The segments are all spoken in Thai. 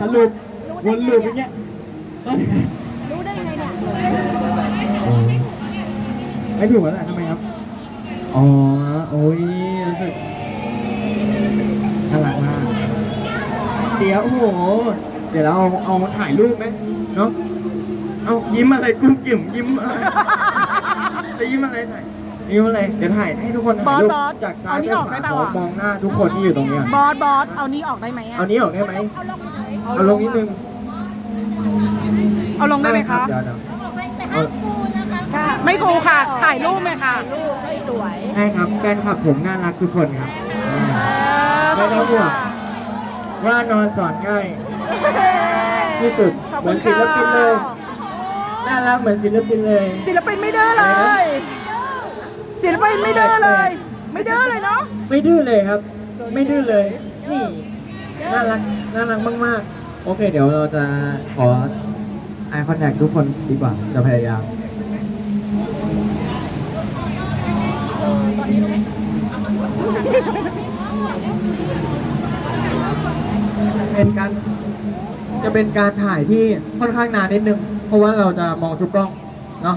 สรุปวนลูปอย่างเงี้ยเอ้ยรู้ได้ยังไงเนี่ยโอ้ไม่ถูกแล้วแหละทำไมครับ อ๋อ โอ้ยรู้สึกน่ารักมาก เจียวโอ้โห เดี๋ยวเราเอาเอามาถ่ายรูปไหมเนาะ เอายิ้มอะไรกุ้มกิ่มยิ้มอะไรจะยิ้มอะไรถ่ายยิ้มอะไร เดี๋ยวถ่ายให้ทุกคนถ่ายรูปบอสบอสจากซ้าเอายนี่ไปออกขได้วาเปล่าขออะมองหน้าทุกคนที่อยู่ตรงเนี้ยบอสบอสเอานี้ออกได้ไหมอะเอานี้ออกได้ไหม เอาลงนิดนึงเอาลงได้ไหมคะ เดี๋ยวเดี๋ยวแต่ห้ามกูนะคะไม่ครูค่ะ ถ่ายรูปไหมค่ะรูปไม่สวยใช่ครับแฟนคลับผมน่ารักทุกคนครับขอบคุณค่ะว่านอนสอนง่ายที่สุดขอบเหมืคุอนณศิค่ะลปินเลยน่ารักเหมือนศิลปินเลย ศิลปินไม่ดื้อเลย ศิลปินไม่ดื้อเลย ไม่ดื้อเลยเนาะ ไม่ดื้อเลยครับ ไม่ดื้อเลยนี่น่ารักน่ารักมากๆ โอเค เดี๋ยวเราจะขอ eye contact ทุกคนดีกว่า จะพยายาม เป็นการ จะเป็นการถ่ายที่ค่อนข้างนานนิดนึง เพราะว่าเราจะมองทุกกล้อง เนาะ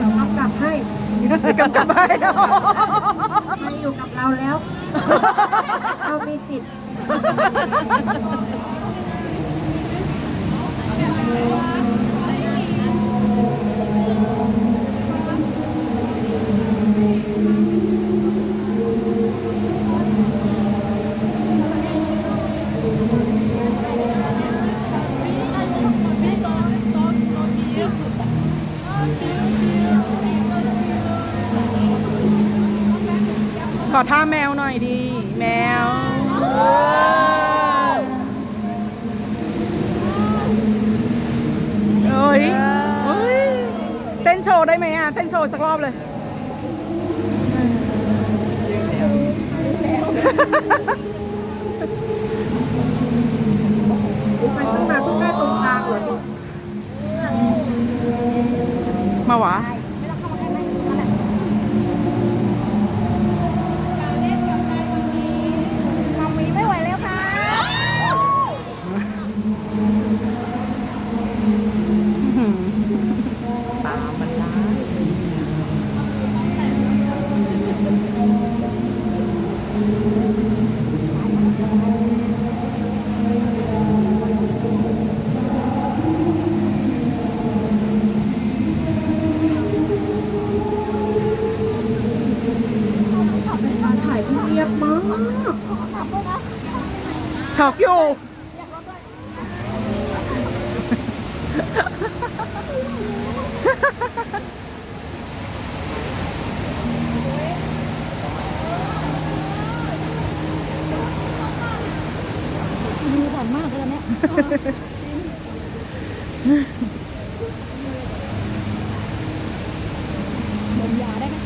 กำกับให้กำกับไปมันอยู่กับเราแล้ว เรามีสิทธิ์ ขอท่าแมวหน่อยดี เอ้ยเอ้ย เต้นโชว์ได้ไหมอะ เต้นโชว์สักรอบเลยมันต้องมาเพื่อแค่ตรงกลางเหรอมาวะ มัมมี่ไม่ไหวแล้วค่ะ ถ่ายที่เรียบมาก ช็อกอยู่มือสั่นมากเลยเนี่ยดมยาได้ไหม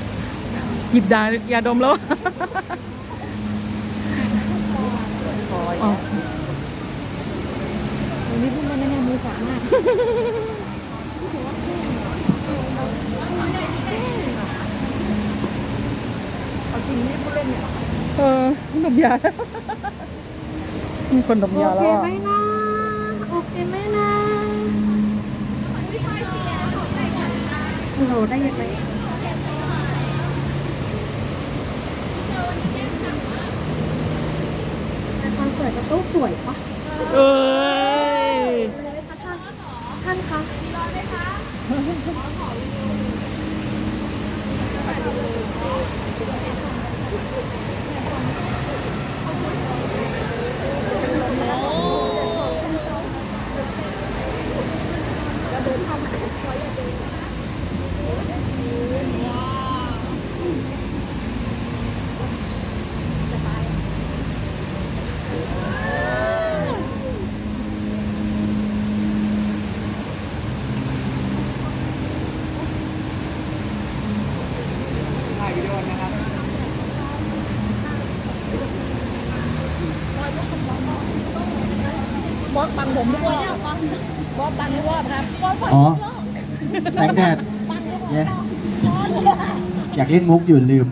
หยิบดายาดมแล้ว ออวันนี้พูดเล่นนะเนี่มือสั่นมากเออดมยามีคนดมยาแล้วโอะเคไหมนะโอเคไหมนะโอ้โหได้ยังไง แต่คอนเสิร์ตจะต้องสวยปะเอ้ยไปเลยค่ะ ท่านท่านคะบอสบังผมด้วยบอสบังด้วยครับบอสอ๋อแสงแดดเนี่ยอยากเล่นมุกอยู่ลืม